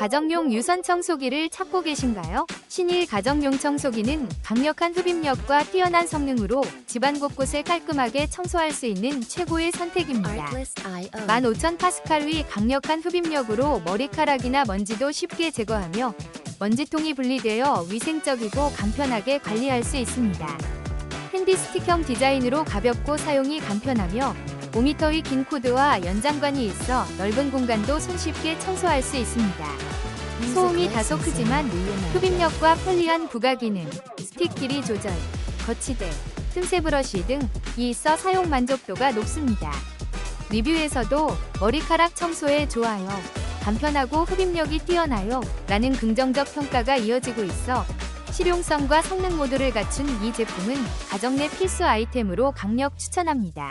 가정용 유선 청소기를 찾고 계신가요? 신일 가정용 청소기는 강력한 흡입력과 뛰어난 성능으로 집안 곳곳을 깔끔하게 청소할 수 있는 최고의 선택입니다. Artlist.io 15,000파스칼의 강력한 흡입력으로 머리카락이나 먼지도 쉽게 제거하며 먼지통이 분리되어 위생적이고 간편하게 관리할 수 있습니다. 핸디 스틱형 디자인으로 가볍고 사용이 간편하며 5m의 긴 코드와 연장관이 있어 넓은 공간도 손쉽게 청소할 수 있습니다. 소음이 다소 크지만 흡입력과 편리한 부가 기능, 스틱 길이 조절, 거치대, 틈새 브러쉬 등이 있어 사용 만족도가 높습니다. 리뷰에서도 머리카락 청소에 좋아요, 간편하고 흡입력이 뛰어나요 라는 긍정적 평가가 이어지고 있어 실용성과 성능 모두를 갖춘 이 제품은 가정 내 필수 아이템으로 강력 추천합니다.